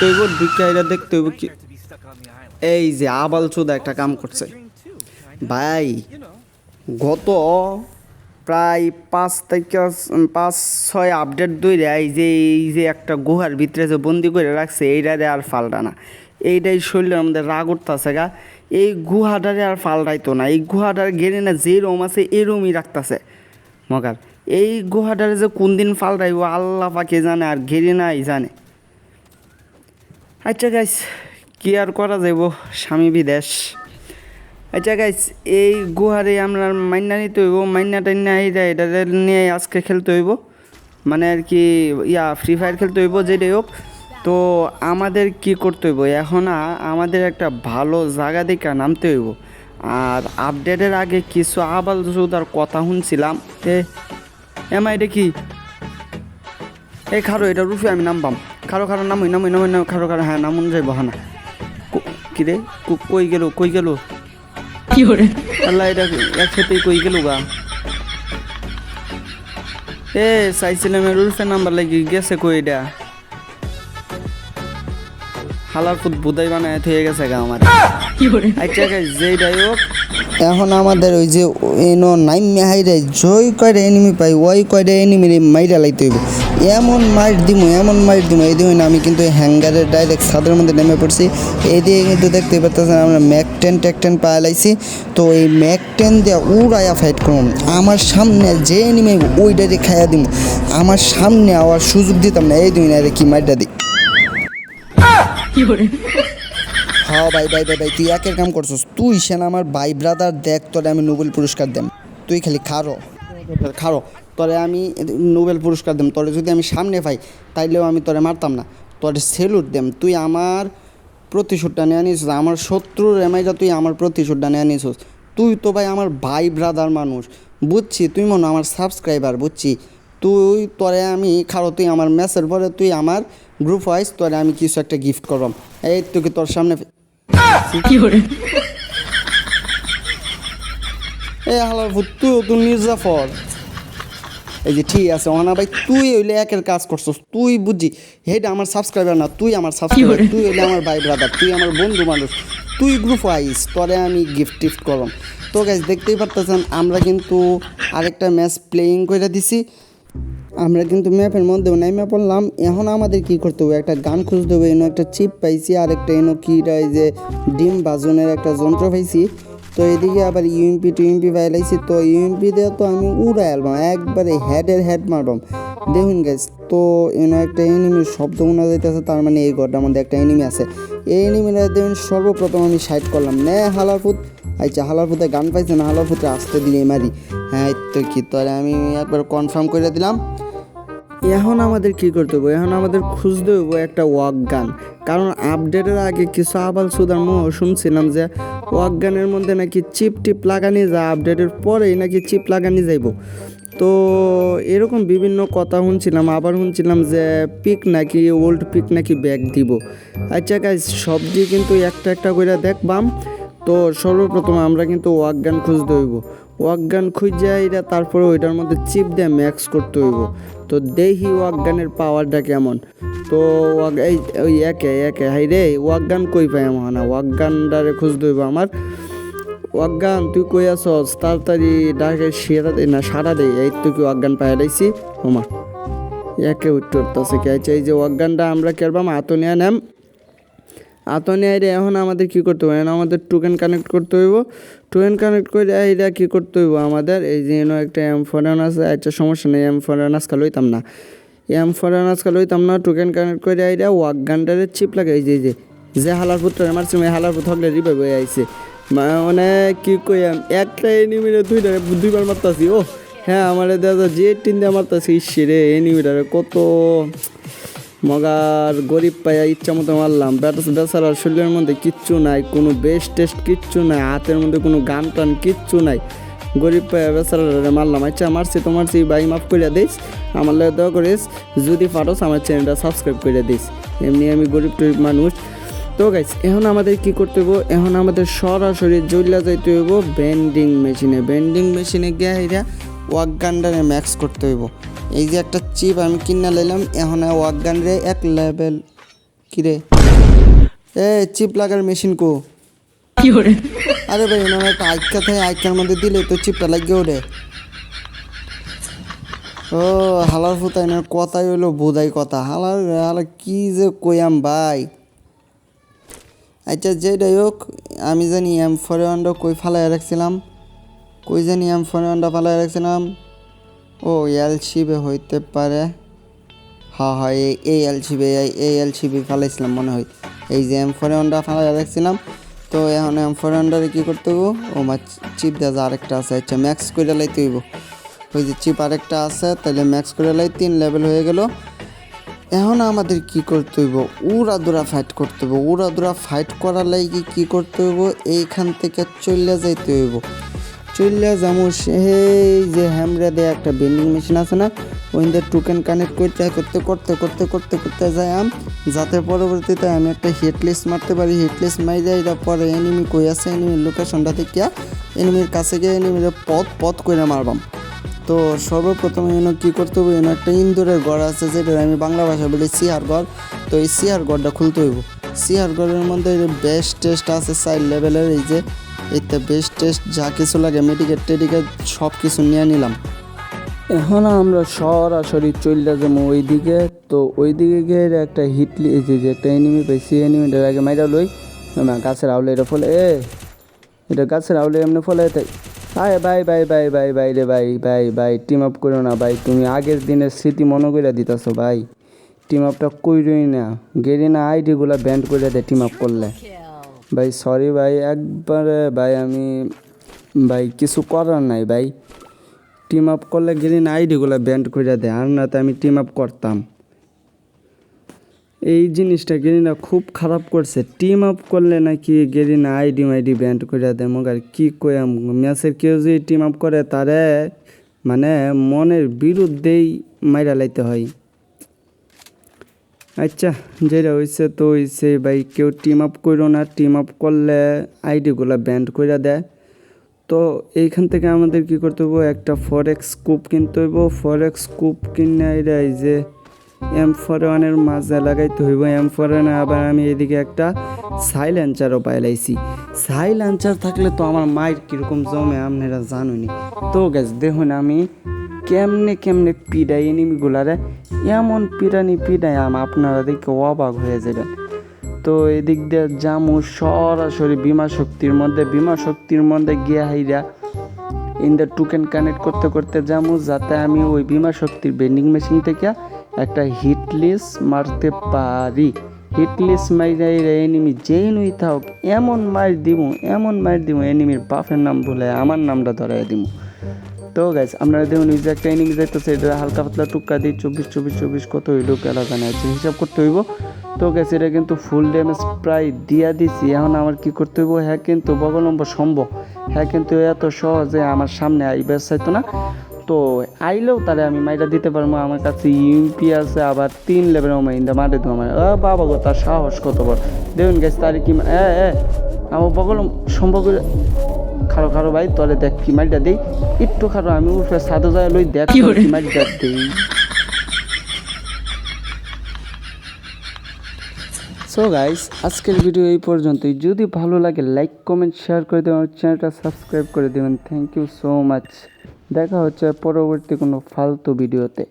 হইব ঢুকে এটা দেখতে হইব কি এই যে আবাল চোদা একটা কাম করছে। ভাই, গত প্রায় পাঁচ থেকে পাঁচ ছয় আপডেট দইরে এই যে এই যে একটা গুহার ভিতরে যে বন্দি করে রাখছে এইটারে আর ফালটা না। এইটাই শরীরের আমাদের রাগ উঠতেছে গা। এই গুহাটারে আর ফালটাইতো না। এই গুহাটার গেড়ে না যে রুম আছে এই রুমই রাখতেছে। মগার, এই গুহাটারে যে কোন দিন ফালটাইব আল্লাহ পাকে জানে, আর ঘেরে নাই জানে। আচ্ছা গাইস কি আর করা যাইব? স্বামী বিদেশ। আচ্ছা গাইস এই গুহারে আমরা মাইনা নিতে হইব, মাইনা টাইনা এইটা এটা নিয়ে আজকে খেলতে হইব। মানে আর কি, ইয়া ফ্রি ফায়ার খেলতে হইব, যেটাই হোক। তো আমাদের কি করতে হইব? এখন আমাদের একটা ভালো জায়গা দেখে নামতে হইব। আর আপডেটের আগে কিছু আবাল সুদার কথা শুনছিলাম। এ, এমা এটা কি? এই খারো, এটা রুফে আমি নামবাম। খারো খারো নামই নামই নামই নাম খারো খারো হ্যাঁ নামুন যাইব হানা কি রে? কো- কই গেল? কই গেল? আল্লাহ এটা একসাথে কই গেল গা? এ চাইছিলাম রুলফে নাম্বার লাগি গেছে কই এটা? হালার ফুট বুদাই বানায় থয়ে গেছে গা আমার। আচ্ছা গাইস যেইটাই হোক। এখন আমাদের ওই যে এনো নাইম মেহাইরে জয় কয়টা এনিমি পাই ওই কয়টা এনিমি মাইরা লাইতে হইব। এমন মাইট দিমু, এমন মাইর দিমু। এই দিন আমি কিন্তু হ্যাঙ্গারের ডাইরেক্ট ছাদের মধ্যে নেমে পড়ছি। এই দিয়ে কিন্তু দেখতে পাচ্ছেন আমরা ম্যাক টেন টেক টেন পায়ে লাইছি। তো এই ম্যাক টেন দিয়ে উড়াইয়া ফাইট করুন। আমার সামনে যে এনিমি ওই ডাইরেক্ট খাইয়া দিমু। আমার সামনে আবার সুযোগ দিতাম না। এই দিন আরে কি মাইরটা দিই হ্যাঁ ভাই ভাই ভাই ভাই, তুই একের কাম করছস। তুই সেন আমার ভাই ব্রাদার দেখ তোরে আমি নোবেল পুরস্কার দেম। তুই খালি খারো। খারো, তরে আমি নোবেল পুরস্কার দেম, তোরে যদি আমি সামনে পাই, তাইলেও আমি তোরে মারতাম না। তোরে সেলুট দেম, তুই আমার প্রতিশোধটা নিয়ে নিছিস আমার শত্রুর এমাইটা তুই আমার প্রতিশোধটা নিয়ে নিছিস তুই তো ভাই আমার ভাই ব্রাদার মানুষ, বুঝছি? তুই মনে আমার সাবস্ক্রাইবার, বুঝছি? তুই, তোরে আমি, খারো, তুই আমার ম্যাচের পরে তুই আমার গ্রুপ ওয়াইজ তোরে আমি কিছু একটা গিফট করবাম এই তোকে তোর সামনে এ হালার ভূত তুই মির্জাফর এই যে ঠিক আছে ওনা ভাই তুই হইলে একের কাজ করছস তুই বুঝি হেটা আমার সাবস্ক্রাইবার না তুই আমার সাবস্ক্রাইবার তুই হইলে আমার ভাই ব্রাদার তুই আমার বন্ধু মানুষ তুই গ্রুপ আইস তোরে আমি গিফট টিফট করলাম। তো গাইজ দেখতেই পারতেছেন আমরা কিন্তু আরেকটা ম্যাচ প্লেয়িং করে দিছি। আমরা কিন্তু ম্যাপের মধ্যেও নেমে পড়লাম এখন আমাদের কি করতে হবে? একটা গান খুঁজতে হবে এনো একটা চিপ পাইছি আর একটা এনো এই যে ডিম বাজনের একটা যন্ত্র পাইছি। তো এদিকে আবার ইউএমপি টিউএমপি পাইলাইছি তো ইউএমপি দিয়ে তো আমি উড়াই আলবাম একবারে হেডের হেড মারবাম। দেখুন গাইজ তো এনো একটা এনিমির শব্দ শোনা যাইতেছে তার মানে এই ঘরটার মধ্যে একটা এনিমি আছে। এই এনিমিটা দেখুন, সর্বপ্রথম আমি সাইড করলাম। নে হালার ফুট আচ্ছা হালার ফুটে গান পাইছে না হালার ফুটে আসতে দিলে মারি। হ্যাঁ তো কি তোরে আমি একবার কনফার্ম করে দিলাম। এখন আমাদের কি করতে হবে এখন আমাদের খুঁজতে হইব একটা ওয়াক গান কারণ আপডেটের আগে কিছু আবাল সুদার মুহ শুনছিলাম যে ওয়াক গানের মধ্যে নাকি চিপ টিপ লাগানি যায় আপডেটের পরেই নাকি চিপ লাগানি যাইব। তো এরকম বিভিন্ন কথা শুনছিলাম, আবার শুনছিলাম যে পিক নাকি ওল্ড পিক নাকি ব্যাগ দিব। আচ্ছা গাইজ সব দিয়ে কিন্তু একটা একটা করে দেখবাম। তো সর্বপ্রথম আমরা কিন্তু ওয়াক গান খুঁজতে হইব। ওয়াক গান খুঁজে তারপরে ওইটার মধ্যে চিপ দিয়ে ম্যাক্স করতে হইব। তো দেখি ওয়াক গানের পাওয়ারটা কেমন। তো এই, ওই একে একে, হাই রে ওয়াক গান কই পাই আমার না? ওয়াক গানটারে খুঁজতে হইব আমার। ওয়াক গান তুই কই আসস তাড়াতাড়ি ডাকে সেরা না, সারা দে। এই তুই কি ওয়াক গান পাই লাইছি। আমার একে উত্তরতাছে কে? আচ্ছা এই যে ওয়াক গানটা আমরা কেরবাম আতনিয়া নাম। আতনে আইরে, এখন আমাদের কি করতে হবে? আমাদের টোকেন কানেক্ট করতে হইব। টোকেন কানেক্ট করে আইরা কি করতে হইব আমাদের? এই যে একটা এম ফরেন আছে আচ্ছা সমস্যা নেই এম ফরেন আজকে লইতাম না। এম ফরেন আজকে লইতাম না টোকেন কানেক্ট করে আইরা ওয়াক গানটারে চিপ লাগে। এই যে যে যে হালার পুত্র আমার সময় হালার পুত্র হলে রিভাইভ হয়ে আইছে। মানে কি কই একটা এনিমিরে দুইটা দুইবার মারতাছি ও হ্যাঁ আমার দাদা যে টিন দিয়ে মারতাছি, ইসে এনিমিটারে কত মগার গরিব পাইয়া ইচ্ছা মতো মারলাম। বেচারার শরীরের মধ্যে কিচ্ছু নাই, কোনো বেস্ট টেস্ট কিচ্ছু নাই, হাতের মধ্যে কোনো গান টান কিচ্ছু নাই। গরিব পাইয়া বেচারারে মারলাম। আচ্ছা মারছি তো মারছি, ভাই, মাফ করে দিস। আমার লাগে দোয়া করিস, যদি পারোস আমার চ্যানেলটা সাবস্ক্রাইব করে দিস। এমনি আমি গরিব টরিব মানুষ। তো গাইস এখন আমাদের কি করতে হইব? এখন আমাদের সরাসরি জইলা যাইতে হইব বেন্ডিং মেশিনে বেন্ডিং মেশিনে গিয়ে এটা ওয়াক গানটারে ম্যাক্স করতে হইব। এই যে একটা চিপ আমি কিনা লাইলাম এখন ওয়াক গানরে এক লেভেল কিরে এ চিপ লাগার মেশিন কো，আরে ভাই এনার একটা আইকা থাকে আইকার মধ্যে দিলে তো চিপটা লাগিয়ে ওঠে ও হালার ফুতা এনার কথাই হইল বোধাই কথা। হালার হালা কি যে কইয়াম ভাই। আচ্ছা যেটাই হোক আমি জানি এম ফরে ওয়ানটা কই ফালাই রাখছিলাম। কই জানি এম ফরে ওয়ানটা ফালাই রাখছিলাম? ও এল শিবে হইতে পারে। হ্যাঁ হ্যাঁ এই এই এল শিবে এই এল শিবে ফালাইছিলাম মনে হয়। এই যে এম ফরে ওয়ানটা ফালাই তো এখন এম ফরে ওয়ানটারে কী করতে হইব? ও মা চিপ দেওয়া আরেকটা আছে আচ্ছা ম্যাক্স করে লাইতে হইব। ওই যে চিপ আরেকটা আছে তাহলে ম্যাক্স করে লাই, তিন লেভেল হয়ে গেল। এখন আমাদের কি করতে হইব? উড়া দুরা ফাইট করতে হইব। উড়া দুরা ফাইট করার লাগি কি করতে হইব? এইখান থেকে চলে যাইতে হইব। চলে যাব সেই যে হ্যামরে দেয় একটা বেন্ডিং মেশিন আছে না ওইদের টোকেন কানেক্ট করতে করতে করতে করতে করতে করতে যাই আম। যাতে পরবর্তীতে আমি একটা হিটলিস্ট মারতে পারি হিটলিস্ট মাইরে এটা পরে এনিমি কই আছে এনিমির লোকেশনটা থেকে এনিমির কাছে গিয়ে এনিমির পথ পথ করে মারবাম। তো সর্বপ্রথম এনে কী করতে হবে এনে একটা ইন্দুরের ঘর আছে যেটা আমি বাংলা ভাষা বলি সিহার ঘর। তো এই সিহার ঘরটা খুলতে হইব। সিহার ঘরের মধ্যে বেস্ট টেস্ট আছে সাইড লেভেলের এই যে এইটা বেস্ট টেস্ট, যা কিছু লাগে মেডিকেট টেডিকেট সব কিছু নিয়ে নিলাম। এখন আমরা সরাসরি চলে যাব ওইদিকে। তো ওইদিকে গিয়ে একটা হিট এই যে একটা এনিমি পাইছি এনিমিটার আগে মাইরা লই। গাছের আউলে এটা ফলে এ, এটা গাছের আউলে এমনি ফলে তাই। আয়, bye bye bye bye bye রে ভাই ভাই ভাই টিম আপ করো না ভাই। তুমি আগের দিনের স্মৃতি মনে করে দিতেছো ভাই। টিম আপটা কইরই না। গেরি না আইডিগুলো ব্যান্ড করে দেয় টিম আপ করলে। ভাই সরি ভাই, একবারে ভাই আমি, ভাই কিছু করার নাই ভাই। টিম আপ করলে গ্রিন আইডিগুলো ব্যান্ড করে দেয়, আর না তো আমি টিম আপ করতাম। এই জিনিসটা গেরিনা খুব খারাপ করছে। টিম আপ করলে নাকি গেরিনা আইডি মাইডি ব্যান্ড করে দেয় মগার কি কয়াম ম্যাচের কেউ যদি টিম আপ করে তারে মানে মনের বিরুদ্ধেই মাইরা লাইতে হয়। আচ্ছা যেটা হয়েছে তো হয়েছে ভাই, কেউ টিম আপ করো না টিম আপ করলে আইডিগুলো ব্যান্ড করে দেয়। তো এইখান থেকে আমাদের কি করতে হইব? একটা ফরেক্স কূপ কিনতে হইব। ফরেক্স কূপ কিনে এটা এই যে এম ফর ওয়ানের মাঝে লাগাইতে হইব। এম ফর ওয়ানে আবার আমি এদিকে একটা সাইলেন্সারও পাইলাইছি সাইলেন্সার থাকলে তো আমার মায়ের কীরকম জমে, আপনারা জানুনি তো গেছ দেখুন আমি কেমনে কেমনে পিডাই এনিমিগুলারে এমন পিডানি পিডাই আম আপনারা দেখে অবাক হয়ে যাবেন তো এদিক দিয়ে জামু সরাসরি বিমা শক্তির মধ্যে, বিমা শক্তির মধ্যে গিয়ে হাইরা ইন দ্য টুকেন কানেক্ট করতে করতে যামু, যাতে আমি ওই বিমা শক্তির বেন্ডিং মেশিন থেকে একটা হিট লিস্ট মারতে পারি। হিট লিস্ট মাইরা এনিমি যেই নুই থাক এমন মার দিমু, এমন মার দিমু এনিমির বাপের নাম ভুলে আমার নামটা ধরাই দিমু। তো গাইজ আপনারা দেখুন যে একটা ইনিংস যাইতেছে, এটা হালকা পাতলা টুক্কা দিই চব্বিশ চব্বিশ চব্বিশ কত হইল, কেলা জানে আছে হিসাব করতে হইব। তো গেছে এটা কিন্তু ফুল ড্যামেজ প্রায় দিয়া দিছি। এখন আমার কি করতে হইব? হ্যাঁ কিন্তু বগলম্ব সম্ভব। হ্যাঁ কিন্তু এত সহজে আমার সামনে আইবে চাইতো না। তো আইলেও তাহলে আমি মাইটা দিতে পারব। আমার কাছে ইউপি আছে, আবার তিন লেভেলের মাইন্দা মারে দেবো আমার। বাবা গো, তার সাহস কত বড়। দেখুন গেছে তার কি এ আমার বগলম সম্ভব খারো খারো ভাই তলে দেখ কি মাইটা দেই। একটু খারো আমি উঠে সাদা যায় লই দেখ কি তোর মাইটা দেই। সো গাইস আজকের ভিডিও এই পর্যন্তই। যদি ভালো লাগে লাইক কমেন্ট শেয়ার করে দেবেন আমার চ্যানেলটা সাবস্ক্রাইব করে দেবেন। থ্যাংক ইউ সো মাচ দেখা হচ্ছে পরবর্তী কোনো ফালতু ভিডিওতে